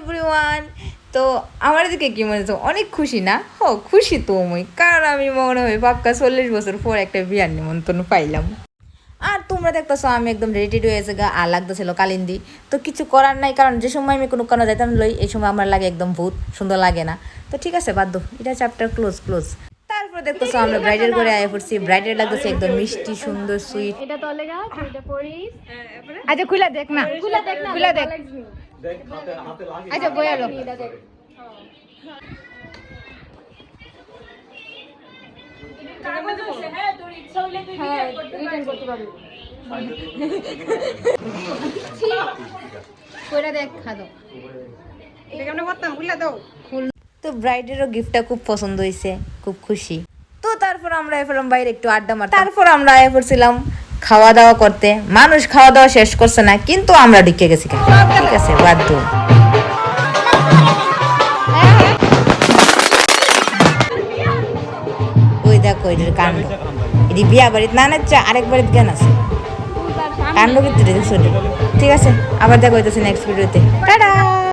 Everyone তো আমার দিকে কি মনে হচ্ছে? অনেক খুশি না? হ, খুশি তো মই। কারণ আমি মনে হয় পাক্কা চল্লিশ বছর পর একটা বিয়ার নিমন্ত্রণ পাইলাম। আর তোমরা দেখতেছো, আমি একদম রেডি হয়েছে গা আর লাগতেছিল কালিন্দি। তো কিছু করার নাই, কারণ যে সময় আমি কোনো কারণে যাইতাম লই, এই সময় আমার লাগে একদম ভূত, সুন্দর লাগে না। তো ঠিক আছে বাধ্য এটা চ্যাপ্টার ক্লোজ ক্লোজ দেখতেছো আমরা ব্রাইডের করে আয় পড়ছি। ব্রাইডের লাগতেছে একদম মিষ্টি সুন্দর সুইট এটা তলে গা চুড়িটা পরিস। আচ্ছা খুলে দেখ না। খুলে দেখ না। খুলে দেখ। আচ্ছা এটা হ্যাঁ রিটার্ন করতে দেখ তো ব্রাইডেরও গিফটটা খুব পছন্দ হয়েছে খুব খুশি। তো তারপর আমরা এফেলাম বাইরে একটু আড্ডা মারতাম। তারপর আমরা আয়া পড়ছিলাম খাওয়া দাওয়া করতে। মানুষ খাওয়া দাওয়া শেষ করছে না, কিন্তু আমরা ঢুকে গেছি ঠিক আছে বাধ্য ওই দেখো, এটার কাণ্ড। এটি বিয়া বাড়িতে না নাচ্ছে, আরেক বাড়িতে জ্ঞান আছে। কাণ্ড কিন্তু ঠিক আছে, আবার দেখো হইতেছে নেক্সট ভিডিওতে টাটা!